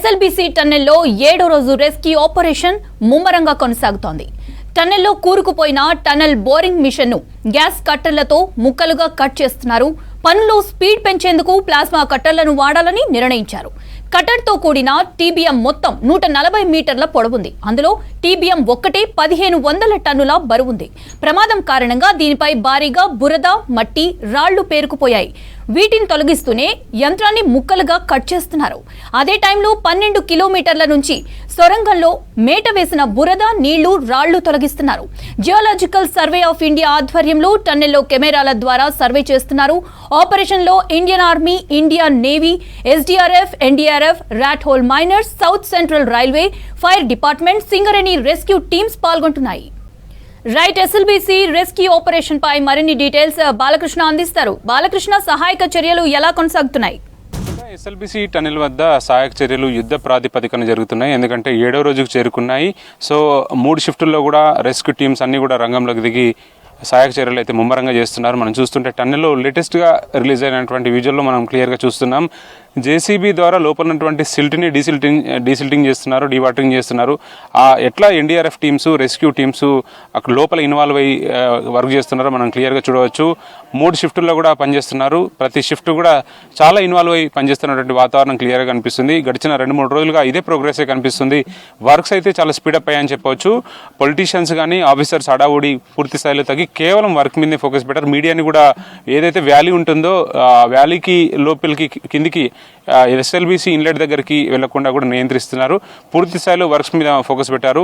SLBC టన్నెల్లో ఏడో రోజు రెస్క్యూ ఆపరేషన్ ముమ్మరంగా కొనసాగుతోంది. టన్నెల్లో కూరుకుపోయిన టన్నెల్ బోరింగ్ మిషన్ను గ్యాస్ కట్టర్లతో ముక్కలుగా కట్ చేస్తున్నారు. పనులు స్పీడ్ పెంచేందుకు ప్లాస్మా కట్టర్లను వాడాలని నిర్ణయించారు. కట్టర్తో కూడిన టీబీఎం మొత్తం నూట నలభై మీటర్ల పొడవుంది. అందులో టీబీఎం ఒక్కటే పదిహేను వందల టన్నుల బరువుంది. ప్రమాదం కారణంగా దీనిపై భారీగా బురద మట్టి రాళ్ళు పేరుకుపోయాయి. వీటిని తొలగిస్తూనే యంత్రాన్ని ముక్కలుగా కట్ చేస్తున్నారు. అదే టైంలో పన్నెండు కిలోమీటర్ల నుంచి సొరంగంలో మేట వేసిన బురద నీళ్ళు రాళ్ళు తొలగిస్తున్నారు. జియోలాజికల్ సర్వే ఆఫ్ ఇండియా ఆధ్వర్యంలో టన్నెల్లో కెమెరాల ద్వారా సర్వే చేస్తున్నారు. ఆపరేషన్లో Indian army Indian navy SDRF NDRF rat hole miners South Central Railway fire department Singareni rescue teams పాల్గొంటున్నాయి. Right SLBC rescue operation పై మరిన్ని డీటెయిల్స్ uh, బాలకృష్ణ అందిస్తారు. బాలకృష్ణ సహాయక చర్యలు ఎలా కొనసాగుతున్నాయి? ఎస్ఎల్బిసి టనెల్ వద్ద సహాయక చర్యలు యుద్ధ ప్రాతిపదికన జరుగుతున్నాయి. ఎందుకంటే ఏడో రోజుకు చేరుకున్నాయి. సో మూడు షిఫ్టుల్లో కూడా రెస్క్యూ టీమ్స్ అన్ని కూడా రంగంలోకి దిగి సహాయక చర్యలు అయితే ముమ్మరంగా చేస్తున్నారు. మనం చూస్తుంటే టన్నెల్లో లేటెస్ట్గా రిలీజ్ అయినటువంటి విజువల్లో మనం క్లియర్గా చూస్తున్నాం. జేసీబీ ద్వారా లోపల ఉన్నటువంటి సిల్ట్ని డీసిల్టింగ్ డీసిల్టింగ్ చేస్తున్నారు డీవాటరింగ్ చేస్తున్నారు. ఆ ఎట్లా ఎన్డీఆర్ఎఫ్ టీమ్స్ రెస్క్యూ టీమ్స్ అక్కడ లోపల ఇన్వాల్వ్ అయ్యి వర్క్ చేస్తున్నారో మనం క్లియర్గా చూడవచ్చు. మూడు షిఫ్టుల్లో కూడా పనిచేస్తున్నారు. ప్రతి షిఫ్ట్ కూడా చాలా ఇన్వాల్వ్ అయ్యి పనిచేస్తున్నటువంటి వాతావరణం క్లియర్గా కనిపిస్తుంది. గడిచిన రెండు మూడు రోజులుగా ఇదే ప్రోగ్రెస్ కనిపిస్తుంది. వర్క్స్ అయితే చాలా స్పీడప్ అయ్యాయని చెప్పవచ్చు. పొలిటీషియన్స్ కానీ ఆఫీసర్స్ హడావుడి పూర్తి స్థాయిలో తగ్గి కేవలం వర్క్ మీదే ఫోకస్ పెట్టారు. మీడియాని కూడా ఏదైతే వ్యాలీ ఉంటుందో వ్యాలీకి లోపలికి కిందికి ఎస్ఎల్బిసి ఇన్లెట్ దగ్గరికి వెళ్ళకుండా కూడా నియంత్రిస్తున్నారు. పూర్తి స్థాయిలో వర్క్స్ మీద ఫోకస్ పెట్టారు.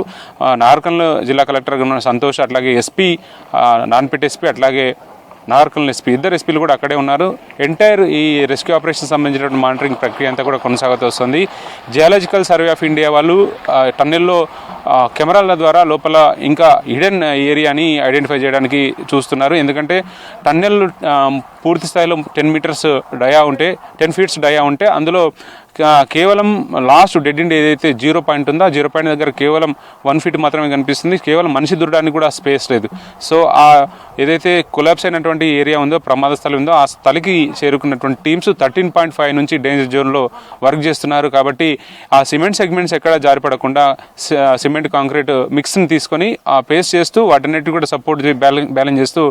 నార్కల్ జిల్లా కలెక్టర్ ఉన్న సంతోష్ అట్లాగే ఎస్పీ నాన్పెట్ ఎస్పీ అట్లాగే నార్కల్ ఎస్పీ ఇద్దరు ఎస్పీలు కూడా అక్కడే ఉన్నారు. ఎంటైర్ ఈ రెస్క్యూ ఆపరేషన్ సంబంధించినటువంటి మానిటరింగ్ ప్రక్రియ అంతా కూడా కొనసాగుతూ వస్తుంది. జియాలజికల్ సర్వే ఆఫ్ ఇండియా వాళ్ళు టన్నెల్లో కెమెరాల ద్వారా లోపల ఇంకా హిడెన్ ఏరియాని ఐడెంటిఫై చేయడానికి చూస్తున్నారు. ఎందుకంటే టన్నెల్ పూర్తి స్థాయిలో టెన్ మీటర్స్ డయా ఉంటే టెన్ ఫీట్స్ డయా ఉంటే అందులో కేవలం లాస్ట్ డెడ్ ఎండ్ ఏదైతే జీరో పాయింట్ ఉందో ఆ జీరో పాయింట్ దగ్గర కేవలం వన్ ఫీట్ మాత్రమే కనిపిస్తుంది. కేవలం మనిషి దూరడానికి కూడా స్పేస్ లేదు. సో ఆ ఏదైతే కొలాబ్స్ అయినటువంటి ఏరియా ఉందో ప్రమాద స్థలం ఉందో ఆ స్థలికి చేరుకున్నటువంటి టీమ్స్ థర్టీన్ పాయింట్ ఫైవ్ నుంచి డేంజర్ జోన్లో వర్క్ చేస్తున్నారు. కాబట్టి ఆ సిమెంట్ సెగ్మెంట్స్ ఎక్కడ జారిపడకుండా సిమెంట్ కాంక్రీట్ మిక్స్ని తీసుకొని ఆ పేస్ట్ చేస్తూ వాటన్నిటిని కూడా సపోర్ట్ బ్యాలెన్స్ బ్యాలెన్స్ చేస్తూ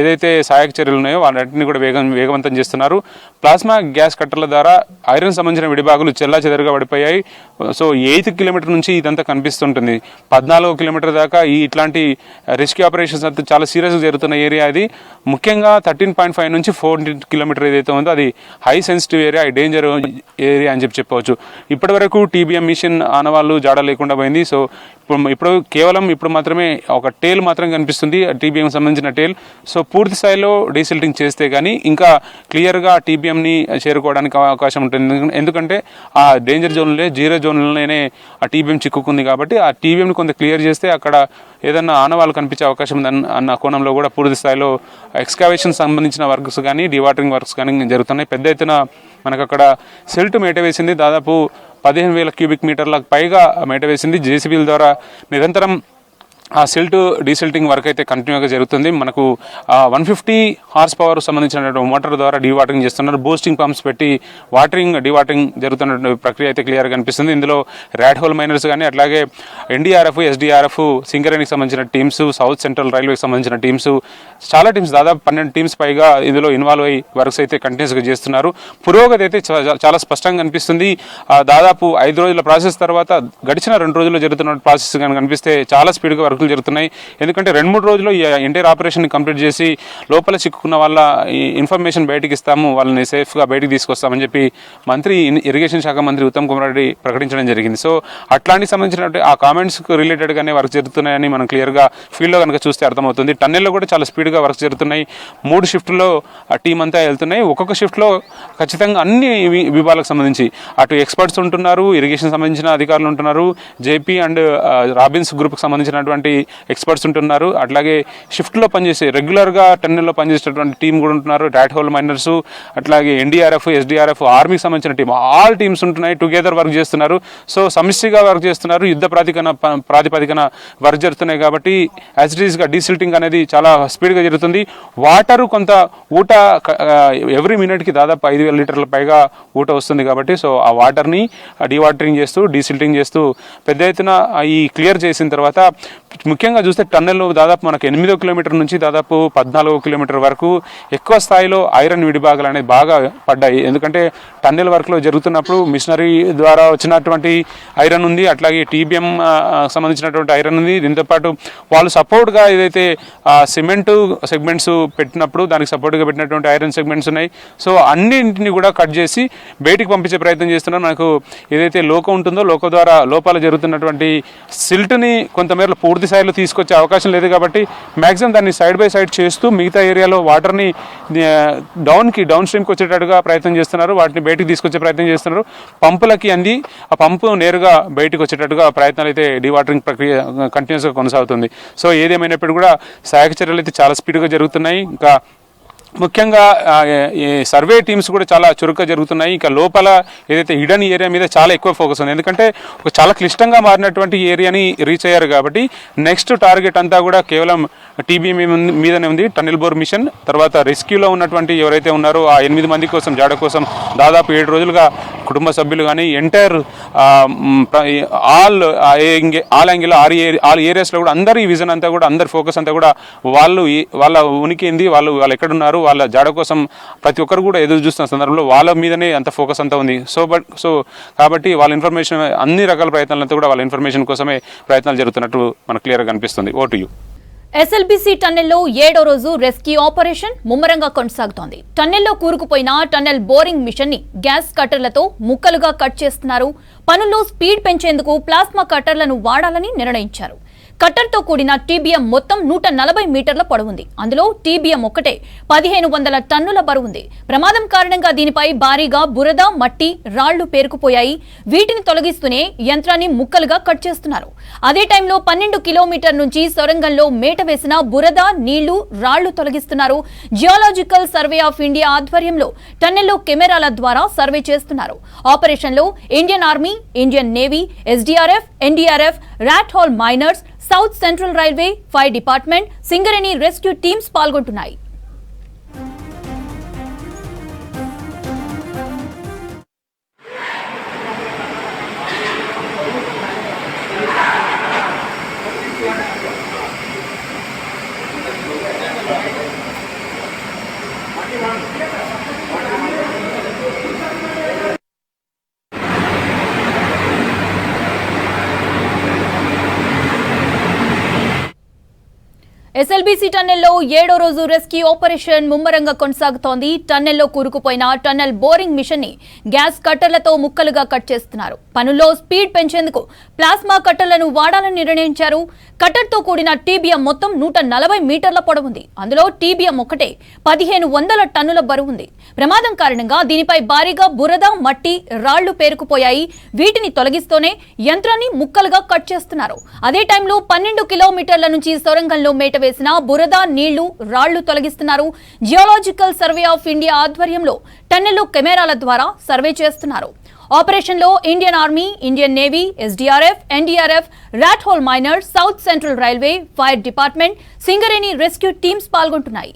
ఏదైతే సహాయక చర్యలు ఉన్నాయో వాటన్నిటిని కూడా వేగం వేగవంతం చేస్తున్నారు. ప్లాస్మా గ్యాస్ కట్టర్ల ద్వారా ఐరన్ సంబంధించిన విడిభాగులు చెల్లా చెదరుగా పడిపోయాయి. సో ఎయిత్ కిలోమీటర్ నుంచి ఇదంతా కనిపిస్తుంటుంది. పద్నాలుగో కిలోమీటర్ దాకా ఈ ఇట్లాంటి రెస్క్యూ ఆపరేషన్స్ అంతా చాలా సీరియస్గా జరుగుతున్న ఏరియా అది. ముఖ్యంగా థర్టీన్ పాయింట్ ఫైవ్ నుంచి ఫోర్ కిలోమీటర్ ఏదైతే ఉందో అది high sensitive area danger area అని చెప్పి చెప్పవచ్చు. ఇప్పటి వరకు టీబీఎం మిషన్ ఆనవాళ్ళు జాడ లేకుండా పోయింది. సో ఇప్పుడు ఇప్పుడు కేవలం ఇప్పుడు మాత్రమే ఒక టేల్ మాత్రం కనిపిస్తుంది టీబీఎం సంబంధించిన టేల్. సో పూర్తి స్థాయిలో డీసిల్టింగ్ చేస్తే కానీ ఇంకా క్లియర్గా టీబీఎంని చేరుకోవడానికి అవకాశం ఉంటుంది. ఎందుకంటే- ఆ డేంజర్ జోన్లే జీరో జోన్లనే ఆ టీబీఎం చిక్కుకుంది కాబట్టి ఆ టీబీఎంని కొంత క్లియర్ చేస్తే అక్కడ ఏదన్నా ఆనవాళ్ళు కనిపించే అవకాశం ఉందన్న అన్న కోణంలో కూడా పూర్తి స్థాయిలో ఎక్స్కావేషన్ సంబంధించిన వర్క్స్ కానీ డివాటరింగ్ వర్క్స్ కానీ జరుగుతున్నాయి. పెద్ద ఎత్తున మనకు అక్కడ సెల్ట్ మేట వేసింది. దాదాపు పదిహేను వేల క్యూబిక్ మీటర్లకు పైగా మేట వేసింది. జేసీబీల ద్వారా నిరంతరం ఆ సిల్ట్ డీసెల్టింగ్ వర్క్ అయితే కంటిన్యూగా జరుగుతుంది. మనకు వన్ ఫిఫ్టీ హార్స్ పవర్ సంబంధించిన మోటార్ ద్వారా డీవాటరింగ్ చేస్తున్నారు. బూస్టింగ్ పంప్స్ పెట్టి వాటరింగ్ డీవాటరింగ్ జరుగుతున్న ప్రక్రియ అయితే క్లియర్గా కనిపిస్తుంది. ఇందులో ర్యాడ్ హోల్ మైనర్స్ కానీ అట్లాగే ఎన్డీఆర్ఎఫ్ ఎస్డీఆర్ఎఫ్ సింగరేణికి సంబంధించిన టీమ్స్ సౌత్ సెంట్రల్ రైల్వేకి సంబంధించిన టీమ్స్ చాలా టీమ్స్ దాదాపు పన్నెండు టీమ్స్ పైగా ఇందులో ఇన్వాల్వ్ అయ్యి వర్క్స్ అయితే కంటిన్యూస్గా చేస్తున్నారు. పురోగతి అయితే చాలా స్పష్టంగా కనిపిస్తుంది. ఆ, దాదాపు ఐదు రోజుల ప్రాసెస్ తర్వాత గడిచిన రెండు రోజుల్లో జరుగుతున్న ప్రాసెస్ కానీ కనిపిస్తే చాలా స్పీడ్గా వర్క్ వర్కులు జరుగుతున్నాయి. ఎందుకంటే రెండు మూడు రోజుల్లో ఈ ఎంటైర్ ఆపరేషన్ కంప్లీట్ చేసి లోపల చిక్కుకున్న వాళ్ళ ఈ ఇన్ఫర్మేషన్ బయటకి ఇస్తాము. వాళ్ళని సేఫ్గా బయటకు తీసుకొస్తామని చెప్పి మంత్రి ఇరిగేషన్ శాఖ మంత్రి ఉత్తమ్ కుమార్ రెడ్డి ప్రకటించడం జరిగింది. సో అట్లాంటి సంబంధించిన ఆ కామెంట్స్కి రిలేటెడ్గానే వర్క్ జరుగుతున్నాయని మనం క్లియర్గా ఫీల్డ్లో కనుక చూస్తే అర్థమవుతుంది. టన్నెల్లో కూడా చాలా స్పీడ్గా వర్క్ జరుగుతున్నాయి. మూడు షిఫ్ట్లో ఆ టీం అంతా వెళ్తున్నాయి. ఒక్కొక్క షిఫ్ట్లో ఖచ్చితంగా అన్ని వి- విభాగాలకు సంబంధించి అటు ఎక్స్పర్ట్స్ ఉంటున్నారు ఇరిగేషన్ సంబంధించిన అధికారులు ఉంటున్నారు. జేపీ అండ్ రాబిన్స్ గ్రూప్కి సంబంధించినటువంటి ఉన్నటువంటి ఎక్స్పర్ట్స్ ఉంటున్నారు. అట్లాగే షిఫ్ట్లో పనిచేసే రెగ్యులర్గా టెన్నెల్లో పనిచేసేటటువంటి టీం కూడా ఉంటున్నారు. డాట్ హోల్ మైనర్స్ అట్లాగే ఎన్డీఆర్ఎఫ్ ఎస్డీఆర్ఎఫ్ ఆర్మీకి సంబంధించిన టీం ఆల్ టీమ్స్ ఉంటున్నాయి. టుగెదర్ వర్క్ చేస్తున్నారు. సో సమిష్టిగా వర్క్ చేస్తున్నారు. యుద్ధ ప్రాతికన ప- ప్రాతిపదికన వర్క్ జరుగుతున్నాయి కాబట్టి యాజ్ ఇట్ ఈస్గా డీసిల్టింగ్ అనేది చాలా స్పీడ్గా జరుగుతుంది. వాటరు కొంత ఊట ఎవ్రీ మినిట్కి దాదాపు ఐదు వేల లీటర్ల పైగా ఊట వస్తుంది కాబట్టి సో ఆ వాటర్ని డీవాటరింగ్ చేస్తూ డీసిల్టింగ్ చేస్తూ పెద్ద ఎత్తున ఈ క్లియర్ చేసిన తర్వాత ముఖ్యంగా చూస్తే టన్నెల్ దాదాపు మనకు ఎనిమిదో కిలోమీటర్ నుంచి దాదాపు పద్నాలుగో కిలోమీటర్ వరకు ఎక్కువ స్థాయిలో ఐరన్ విడిభాగాలు అనేది బాగా పడ్డాయి. ఎందుకంటే టన్నెల్ వర్క్లో జరుగుతున్నప్పుడు మిషనరీ ద్వారా వచ్చినటువంటి ఐరన్ ఉంది అట్లాగే టీబీఎం సంబంధించినటువంటి ఐరన్ ఉంది. దీంతో పాటు వాళ్ళు సపోర్ట్గా ఏదైతే సిమెంటు సెగ్మెంట్స్ పెట్టినప్పుడు దానికి సపోర్ట్గా పెట్టినటువంటి ఐరన్ సెగ్మెంట్స్ ఉన్నాయి. సో అన్నింటిని కూడా కట్ చేసి బయటికి పంపించే ప్రయత్నం చేస్తున్నారు. మనకు ఏదైతే లోకం ఉంటుందో లోకం ద్వారా లోపాలు జరుగుతున్నటువంటి సిల్ట్ని కొంతమేర పూర్తి స్థాయిలో తీసుకొచ్చే అవకాశం లేదు కాబట్టి మ్యాక్సిమం దాన్ని సైడ్ బై సైడ్ చేస్తూ మిగతా ఏరియాలో వాటర్ని డౌన్కి డౌన్ స్ట్రీమ్కి వచ్చేటట్టుగా ప్రయత్నం చేస్తున్నారు. వాటిని బయటకు తీసుకొచ్చే ప్రయత్నం చేస్తున్నారు. పంపులకి అంది ఆ పంపు నేరుగా బయటకు వచ్చేటట్టుగా ప్రయత్నాలు అయితే డీవాటరింగ్ ప్రక్రియ కంటిన్యూస్గా కొనసాగుతుంది. సో ఏదేమైనప్పుడు కూడా సహాయక చర్యలు అయితే చాలా స్పీడ్గా జరుగుతున్నాయి. ఇంకా ముఖ్యంగా ఈ సర్వే టీమ్స్ కూడా చాలా చురుగ్గా జరుగుతున్నాయి. ఇంకా లోపల ఏదైతే హిడన్ ఏరియా మీద చాలా ఎక్కువ ఫోకస్ ఉంది. ఎందుకంటే ఒక చాలా క్లిష్టంగా మారినటువంటి ఏరియాని రీచ్ అయ్యారు కాబట్టి నెక్స్ట్ టార్గెట్ అంతా కూడా కేవలం టీబీ మీదనే ఉంది. టన్నెల్ బోర్ మిషన్ తర్వాత రెస్క్యూలో ఉన్నటువంటి ఎవరైతే ఉన్నారో ఆ ఎనిమిది మంది కోసం జాడ కోసం దాదాపు ఏడు రోజులుగా కుటుంబ సభ్యులు కానీ entire all all angle or all ఏరియాస్లో కూడా అందరి విజన్ అంతా కూడా అందరి ఫోకస్ అంతా కూడా వాళ్ళు వాళ్ళ ఉనికి ఏంది వాళ్ళు వాళ్ళు ఎక్కడున్నారు వాళ్ళ జాడ కోసం ప్రతి ఒక్కరు కూడా ఎదురు చూస్తున్న సందర్భంలో వాళ్ళ మీదనే అంత ఫోకస్ అంతా ఉంది. సో బట్ సో కాబట్టి వాళ్ళ ఇన్ఫర్మేషన్ అన్ని రకాల ప్రయత్నాలంతా కూడా వాళ్ళ ఇన్ఫర్మేషన్ కోసమే ప్రయత్నాలు జరుగుతున్నట్టు మనకు క్లియర్గా కనిపిస్తుంది. ఓ టు యూ ఎస్ఎల్బీసీ టన్నెల్లో ఏడో రోజు రెస్క్యూ ఆపరేషన్ ముమ్మరంగా కొనసాగుతోంది. టన్నెల్లో కూరుకుపోయిన టన్నెల్ బోరింగ్ మిషన్ని గ్యాస్ కట్టర్లతో ముక్కలుగా కట్ చేస్తున్నారు. పనుల్లో స్పీడ్ పెంచేందుకు ప్లాస్మా కట్టర్లను వాడాలని నిర్ణయించారు. కట్టర్తో కూడిన టీబీఎం మొత్తం నూట నలభై మీటర్ల పొడవుంది. అందులో టీబీఎం ఒక్కటే పదిహేను వందల టన్నుల బరువుంది. ప్రమాదం కారణంగా దీనిపై భారీగా బురద మట్టి రాళ్ళు పేరుకుపోయాయి. వీటిని తొలగిస్తూనే యంత్రాన్ని ముక్కలుగా కట్ చేస్తున్నారు. అదే టైంలో పన్నెండు కిలోమీటర్ నుంచి సొరంగంలో మేట వేసిన బురద నీళ్ళు రాళ్ళు తొలగిస్తున్నారు. జియాలజికల్ సర్వే ఆఫ్ ఇండియా ఆధ్వర్యంలో టన్నెల్లో కెమెరాల ద్వారా సర్వే చేస్తున్నారు. ఆపరేషన్లో Indian army Indian navy SDRF NDRF rat hole miners South Central Railway fire department Singareni rescue teams పాల్గొంటున్నాయి. SLBC టన్నెల్లో ఏడో రోజు రెస్క్యూ ఆపరేషన్ ముమ్మరంగా కొనసాగుతోంది. టన్నెల్లో కూరుకుపోయిన టన్నెల్ బోరింగ్ మిషన్ని గ్యాస్ కట్టర్లతో ముక్కలుగా కట్ చేస్తున్నారు. పనుల్లో స్పీడ్ పెంచేందుకు ప్లాస్మా కట్టర్లను వాడాలని నిర్ణయించారు. కట్టర్తో కూడిన టీబీఎం మొత్తం నూట నలభై మీటర్ల పొడవుంది. అందులో టీబీఎం ఒకటే పదిహేను వందల టన్నుల బరువుంది. ప్రమాదం కారణంగా దీనిపై భారీగా బురద మట్టి రాళ్ళు పేరుకుపోయాయి. వీటిని తొలగిస్తూనే యంత్రాన్ని ముక్కలుగా కట్ చేస్తున్నారు. అదే టైంలో పన్నెండు కిలోమీటర్ల నుంచి సొరంగంలో మేట వేసిన బురద నీళ్ళు రాళ్ళు తొలగిస్తున్నారు. జియోలాజికల్ సర్వే ఆఫ్ ఇండియా ఆధ్వర్యంలో టన్నెల్లు కెమెరాల ద్వారా సర్వే చేస్తున్నారు. ఆపరేషన్లో Indian army Indian navy SDRF NDRF rat hole miner South Central Railway fire department Singareni rescue teams పాల్గొంటున్నాయి.